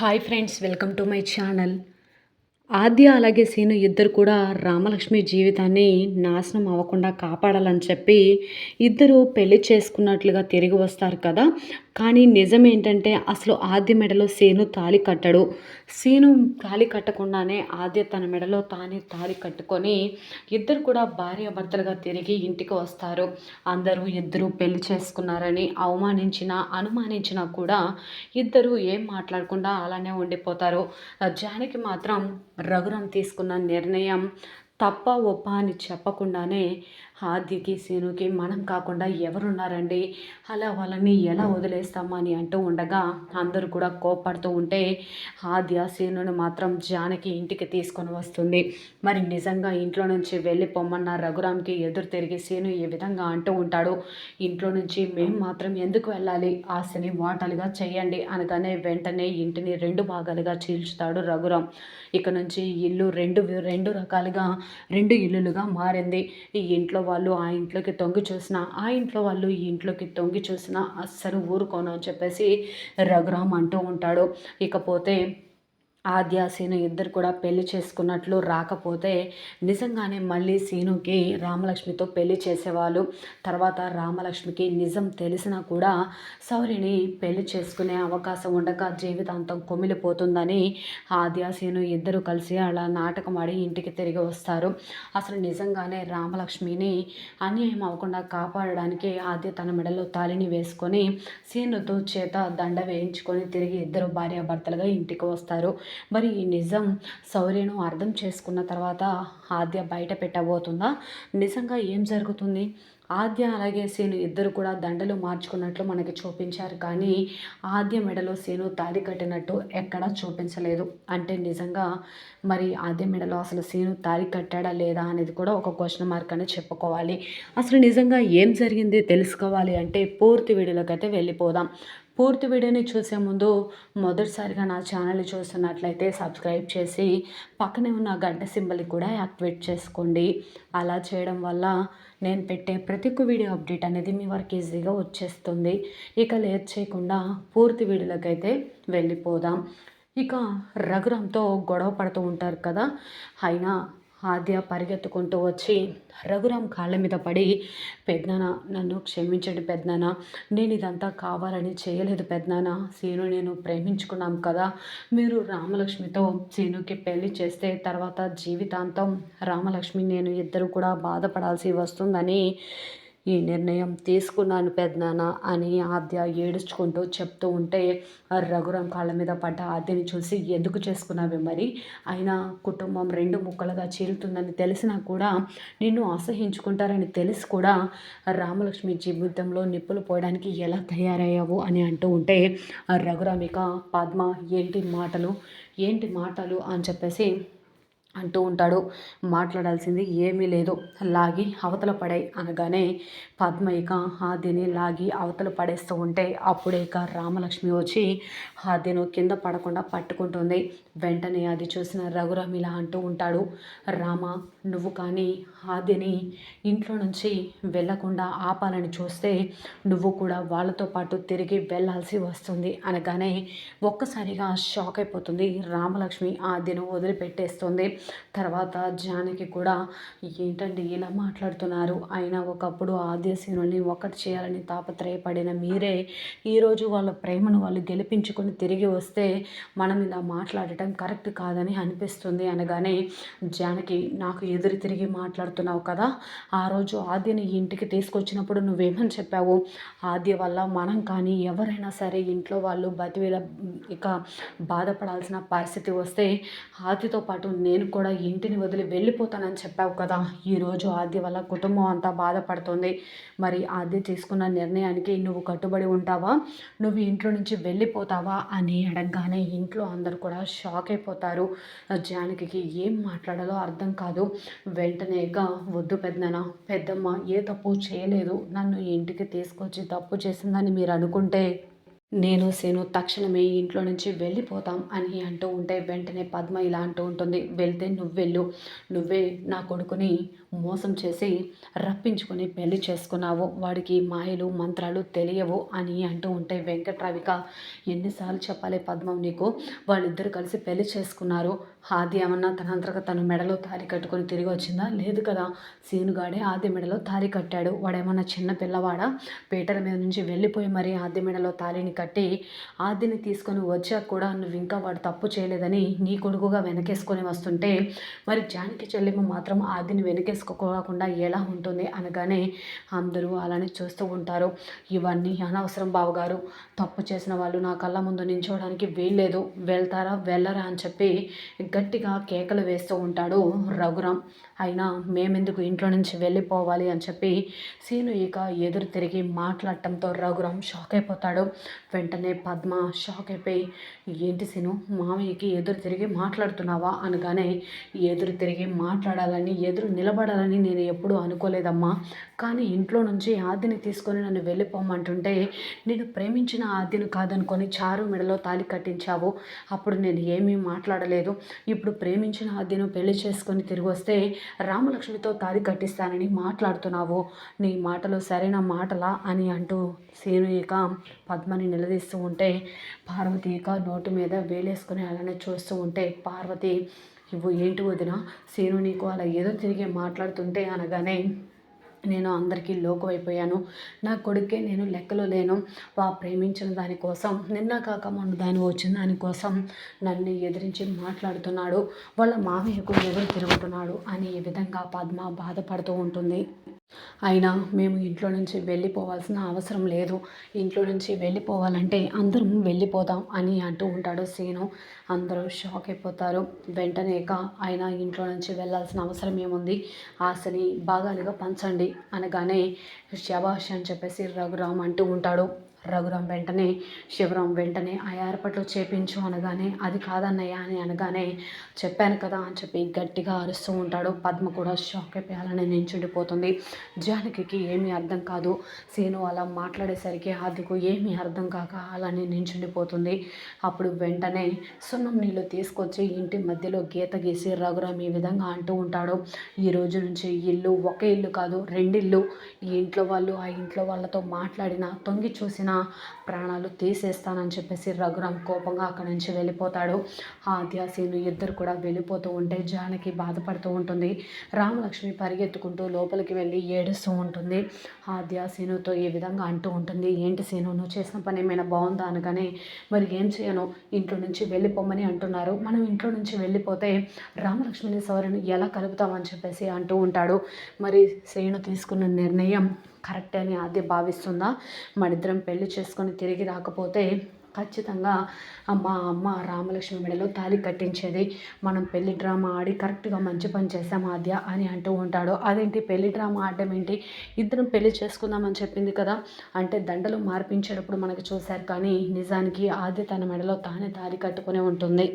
Hi friends welcome to my channel Aadya అలాగే సీను ఇద్దరు కూడా రామలక్ష్మి జీవితాన్ని నాశనం అవ్వకుండా కాపాడాలని చెప్పి ఇద్దరు పెళ్ళి చేసుకున్నట్లుగా తిరిగి వస్తారు కదా. కానీ నిజం ఏంటంటే అసలు ఆద్య మెడలో సేను తాళి కట్టడు. సేను తాళి కట్టకుండానే ఆద్య తన మెడలో తానే తాళి కట్టుకొని ఇద్దరు కూడా భార్యాభర్తలుగా తిరిగి ఇంటికి వస్తారు. అందరూ ఇద్దరు పెళ్ళి చేసుకున్నారని అవమానించినా అనుమానించినా కూడా ఇద్దరు ఏం మాట్లాడకుండా అలానే ఉండిపోతారు. జానికి మాత్రం రఘురం తీసుకున్న నిర్ణయం తప్ప ఒప్ప అని చెప్పకుండానే ఆద్యకి సీనుకి మనం కాకుండా ఎవరున్నారండి? అలా వాళ్ళని ఎలా వదిలేస్తామా అని అంటూ ఉండగా అందరూ కూడా కోపడుతూ ఉంటే ఆద్య సీనుని మాత్రం జానకి ఇంటికి తీసుకొని వస్తుంది. మరి నిజంగా ఇంట్లో నుంచి వెళ్ళిపోమన్న రఘురామ్కి ఎదురు తిరిగి సీను ఈ విధంగా అంటూ ఉంటాడు. ఇంట్లో నుంచి మేము మాత్రం ఎందుకు వెళ్ళాలి? ఆశని వాటలుగా చేయండి అనగానే వెంటనే ఇంటిని రెండు భాగాలుగా చీల్చుతాడు రఘురామ్. ఇక నుంచి ఇల్లు రెండు రెండు రకాలుగా రెండు ఇల్లులుగా మారింది. ఈ ఇంట్లో వాళ్ళు ఆ ఇంట్లోకి తొంగి చూసినా ఆ ఇంట్లో వాళ్ళు ఈ ఇంట్లోకి తొంగి చూసినా అస్సలు ఊరుకోను అని చెప్పేసి రఘురామ్ అంటూ ఉంటాడు. ఇకపోతే ఆద్య సీను ఇద్దరు కూడా పెళ్ళి చేసుకున్నట్లు రాకపోతే నిజంగానే మళ్ళీ సీనుకి రామలక్ష్మితో పెళ్ళి చేసేవాళ్ళు. తర్వాత రామలక్ష్మికి నిజం తెలిసినా కూడా సౌరిని పెళ్ళి చేసుకునే అవకాశం ఉండక జీవితాంతం కుమిలిపోతుందని ఆద్య సీను ఇద్దరు కలిసి అలా నాటకం ఆడి ఇంటికి తిరిగి వస్తారు. అసలు నిజంగానే రామలక్ష్మిని అన్యాయం అవ్వకుండా కాపాడడానికి ఆద్య తన మెడలో తాలిని వేసుకొని సీనుతో చేత దండ వేయించుకొని తిరిగి ఇద్దరు భార్యాభర్తలుగా ఇంటికి వస్తారు. మరి ఈ నిజం శౌర్యను అర్థం చేసుకున్న తర్వాత ఆద్య బయట పెట్టబోతుందా? నిజంగా ఏం జరుగుతుంది? ఆద్య అలాగే సేను ఇద్దరు కూడా దండలు మార్చుకున్నట్లు మనకి చూపించారు. కానీ ఆద్య మెడలో సేను తాడి కట్టినట్టు ఎక్కడా చూపించలేదు. అంటే నిజంగా మరి ఆద్య మెడలో అసలు సీను తాడి కట్టాడా లేదా అనేది కూడా ఒక క్వశ్చన్ మార్క్ అని చెప్పుకోవాలి. అసలు నిజంగా ఏం జరిగింది తెలుసుకోవాలి అంటే పూర్తి వీడియోలోకి అయితే వెళ్ళిపోదాం. పూర్తి వీడియోని చూసే ముందు మొదటిసారిగా నా ఛానల్ని చూస్తున్నట్లయితే సబ్స్క్రైబ్ చేసి పక్కనే ఉన్న గంట సింబల్ని కూడా యాక్టివేట్ చేసుకోండి. అలా చేయడం వల్ల నేను పెట్టే ప్రతి ఒక్క వీడియో అప్డేట్ అనేది మీ వరకు ఈజీగా వచ్చేస్తుంది. ఇక లేట్ చేయకుండా పూర్తి వీడియోలకైతే అయితే వెళ్ళిపోదాం. ఇక రఘురామ్తో గొడవ పడుతూ ఉంటారు కదా. అయినా ఆద్య పరిగెత్తుకుంటూ వచ్చి రఘురామ్ కాళ్ళ మీద పడి పెద్దనాన్న నన్ను క్షమించండి పెద్దనాన్న నేను ఇదంతా కావాలని చేయలేదు పెద్దనాన్న సీను నేను ప్రేమించుకున్నాం కదా మీరు రామలక్ష్మితో సీనుకి పెళ్ళి చేస్తే తర్వాత జీవితాంతం రామలక్ష్మి నేను ఇద్దరు కూడా బాధపడాల్సి వస్తుందని ఈ నిర్ణయం తీసుకున్నాను పెద్దనాన్న అని ఆద్య ఏడుచుకుంటూ చెప్తూ ఉంటే రఘురాం కాళ్ళ మీద పడ్డ ఆద్యని చూసి ఎందుకు చేసుకున్నావే మరి? అయినా కుటుంబం రెండు ముక్కలుగా చీలుతుందని తెలిసినా కూడా నిన్ను అసహించుకుంటారని తెలిసి కూడా రామలక్ష్మి జీవితంలో నిప్పులు పోయడానికి ఎలా తయారయ్యావు అని అంటూ ఉంటే రఘురామిక పద్మ ఏంటి మాటలు? ఏంటి మాటలు అని చెప్పేసి అంటూ ఉంటాడు. మాట్లాడాల్సింది ఏమీ లేదు. లాగి అవతల పడే అనగానే పద్మైక ఆద్యని లాగి అవతల పడేస్తూ ఉంటే అప్పుడే ఇక రామలక్ష్మి వచ్చి ఆద్యను కింద పడకుండా పట్టుకుంటుంది. వెంటనే అది చూసిన రఘురామ్ ఇలా అంటూ ఉంటాడు. రామ నువ్వు కానీ ఆద్యని ఇంట్లో నుంచి వెళ్ళకుండా ఆపాలని చూస్తే నువ్వు కూడా వాళ్ళతో పాటు తిరిగి వెళ్ళాల్సి వస్తుంది అనగానే ఒక్కసారిగా షాక్ అయిపోతుంది. రామలక్ష్మి ఆద్యను వదిలిపెట్టేస్తుంది. తర్వాత జానకి కూడా ఏంటండి ఇలా మాట్లాడుతున్నారు? అయినా ఒకప్పుడు ఆద్యసీనుల్ని ఒకటి చేయాలని తాపత్రయపడిన మీరే ఈరోజు వాళ్ళ ప్రేమను వాళ్ళు గెలిపించుకొని తిరిగి వస్తే మనం ఇలా మాట్లాడటం కరెక్ట్ కాదని అనిపిస్తుంది అనగానే జానకి నాకు ఎదురు తిరిగి మాట్లాడుతున్నావు కదా? ఆ రోజు ఆద్యని ఇంటికి తీసుకొచ్చినప్పుడు నువ్వేమని చెప్పావు? ఆద్య వల్ల మనం కానీ ఎవరైనా సరే ఇంట్లో వాళ్ళు బతివేల ఇక బాధపడాల్సిన పరిస్థితి వస్తే ఆద్యతో పాటు నేను కూడా ఇంటిని వదిలి వెళ్ళిపోతానని చెప్పావు కదా. ఈరోజు ఆద్య వల్ల కుటుంబం అంతా బాధపడుతుంది. మరి ఆద్య తీసుకున్న నిర్ణయానికి నువ్వు కట్టుబడి ఉంటావా? నువ్వు ఇంట్లో నుంచి వెళ్ళిపోతావా? అని అడగగానే ఇంట్లో అందరు కూడా షాక్ అయిపోతారు. జానకి ఏం మాట్లాడాలో అర్థం కాదు. వెంటనేగా వద్దు పెద్దన పెద్దమ్మ ఏ తప్పు చేయలేదు. నన్ను ఇంటికి తీసుకొచ్చి తప్పు చేసిందని మీరు అనుకుంటే నేను సేను తక్షణమే ఇంట్లో నుంచి వెళ్ళిపోతాం అని అంటూ ఉంటే వెంటనే పద్మ ఇలా అంటూ ఉంటుంది. వెళ్తే నువ్వు వెళ్ళు నువ్వే నా కొడుకుని మోసం చేసి రప్పించుకొని పెళ్ళి చేసుకున్నావు. వాడికి మాయలు మంత్రాలు తెలియవు అని అంటూ ఉంటే వెంకట్రావిక ఎన్నిసార్లు చెప్పాలి పద్మం నీకు? వాళ్ళిద్దరు కలిసి పెళ్ళి చేసుకున్నారు. ఆది ఏమన్నా తన అంతగా తన మెడలో తారి కట్టుకొని తిరిగి వచ్చిందా? లేదు కదా. సీనుగాడే ఆది మెడలో తారి కట్టాడు. వాడేమన్నా చిన్న పిల్లవాడా? పీటల మీద నుంచి వెళ్ళిపోయి మరి ఆది మెడలో తాలిని కట్టి ఆదిని తీసుకొని వచ్చాక కూడా నువ్వు ఇంకా వాడు తప్పు చేయలేదని నీ కొడుకుగా వెనకేసుకొని వస్తుంటే మరి జానకి చెల్లెమ్మ మాత్రం ఆదిని తీసుకోకుండా ఎలా ఉంటుంది అనగానే అందరూ అలానే చూస్తూ ఉంటారు. ఇవన్నీ అనవసరం బావగారు. తప్పు చేసిన వాళ్ళు నా కళ్ళ ముందు నించోవడానికి వీల్లేదు. వెళ్తారా వెళ్ళరా అని చెప్పి గట్టిగా కేకలు వేస్తూ ఉంటాడు రఘురాం అయినా మేమెందుకు ఇంట్లో నుంచి వెళ్ళిపోవాలి అని చెప్పి సీను ఇక ఎదురు తిరిగి మాట్లాడటంతో రఘురామ్ షాక్ అయిపోతాడు. వెంటనే పద్మ షాక్ అయిపోయి ఏంటి సీను మామయ్యకి ఎదురు తిరిగి మాట్లాడుతున్నావా? అనగానే ఎదురు తిరిగి మాట్లాడాలని ఎదురు నిలబడాలని నేను ఎప్పుడూ అనుకోలేదమ్మా. కానీ ఇంట్లో నుంచి ఆదిని తీసుకొని నన్ను వెళ్ళిపోమంటుంటే నేను ప్రేమించిన ఆదిని కాదనుకొని చారు మెడలో తాలి కట్టించావు. అప్పుడు నేను ఏమీ మాట్లాడలేదు. ఇప్పుడు ప్రేమించిన ఆద్యను పెళ్ళి చేసుకొని తిరిగి వస్తే రామలక్ష్మితో తాది కట్టిస్తానని మాట్లాడుతున్నావు. నీ మాటలు సరైన మాటలా అని అంటూ సీనుయిక ఇక పద్మని నిలదీస్తూ ఉంటే పార్వతి ఇక నోటు మీద వేలేసుకుని అలానే చూస్తూ ఉంటే పార్వతి ఇవ్వు ఏంటి వదిన? సీను నీకు అలా ఏదో తిరిగి మాట్లాడుతుంటే అనగానే నేను అందరికీ లోకువైపోయాను. నా కొడుకే నేను లెక్కలో లేను. వా ప్రేమించిన దానికోసం నిన్న కాక మొన్న దాని వచ్చిన దానికోసం నన్ను ఎదిరించి మాట్లాడుతున్నాడు. వాళ్ళ మామయ్యకు ఎదురు తిరుగుతున్నాడు అని ఈ విధంగా పద్మ బాధపడుతూ ఉంటుంది. అయినా మేము ఇంట్లో నుంచి వెళ్ళిపోవాల్సిన అవసరం లేదు. ఇంట్లో నుంచి వెళ్ళిపోవాలంటే అందరం వెళ్ళిపోదాం అని అంటూ ఉంటాడు సీను. అందరూ షాక్ అయిపోతారు. వెంటనే ఆయన ఇంట్లో నుంచి వెళ్ళాల్సిన అవసరం ఏముంది? ఆశని భాగాలుగా పంచండి అనగానే శబాష్ అని చెప్పేసి రఘురామ్ అంటూ ఉంటాడు. రఘురాం వెంటనే శివరాం వెంటనే ఆ ఏర్పాట్లు చేపించు అనగానే అది కాదన్నయ్య అని అనగానే చెప్పాను కదా అని చెప్పి గట్టిగా అరుస్తూ ఉంటాడు. పద్మ కూడా షాక్ అయిపోయాలని నించుండిపోతుంది. జానకి ఏమీ అర్థం కాదు. సీను అలా మాట్లాడేసరికి ఆదికు ఏమీ అర్థం కాక అలానే నించుండిపోతుంది. అప్పుడు వెంటనే సున్నం నీళ్ళు తీసుకొచ్చి ఇంటి మధ్యలో గీత గీసి రఘురాం ఈ విధంగా అంటూ ఉంటాడు. ఈ రోజు నుంచి ఇల్లు ఒక ఇల్లు కాదు రెండిల్లు. ఈ ఇంట్లో వాళ్ళు ఆ ఇంట్లో వాళ్ళతో మాట్లాడిన తొంగి చూసిన నా ప్రాణాలు తీసేస్తానని చెప్పేసి రఘురామ్ కోపంగా అక్కడి నుంచి వెళ్ళిపోతాడు. ఆద్యాసీను ఇద్దరు కూడా వెళ్ళిపోతూ ఉంటే జానకి బాధపడుతూ ఉంటుంది. రామలక్ష్మి పరిగెత్తుకుంటూ లోపలికి వెళ్ళి ఏడుస్తూ ఉంటుంది. ఆద్యాసీనుతో ఈ విధంగా అంటూ ఉంటుంది ఏంటి సీను నువ్వు చేసిన పని ఏమైనా బాగుందా అనగానే మరి ఏం చేయను? ఇంట్లో నుంచి వెళ్ళిపోమని అంటున్నారు. మనం ఇంట్లో నుంచి వెళ్ళిపోతే రామలక్ష్మిని సవరిని ఎలా కలుపుతామని చెప్పేసి అంటూ ఉంటాడు. మరి శ్రేణు తీసుకున్న నిర్ణయం కరెక్ట్ అని ఆద్య భావిస్తుందా? మనిద్దరం పెళ్ళి చేసుకొని తిరిగి రాకపోతే ఖచ్చితంగా మా అమ్మ రామలక్ష్మి మెడలో తాలి కట్టించేది. మనం పెళ్ళి డ్రామా ఆడి కరెక్ట్గా మంచి పని చేసాం ఆద్య అని అంటూ ఉంటాడు. అదేంటి? పెళ్ళి డ్రామా ఆడడం ఏంటి? ఇద్దరం పెళ్ళి చేసుకుందామని చెప్పింది కదా? అంటే దండలు మార్పించేటప్పుడు మనకు చూశారు కానీ నిజానికి ఆద్య తన మెడలో తానే తాలి కట్టుకునే ఉంటుంది.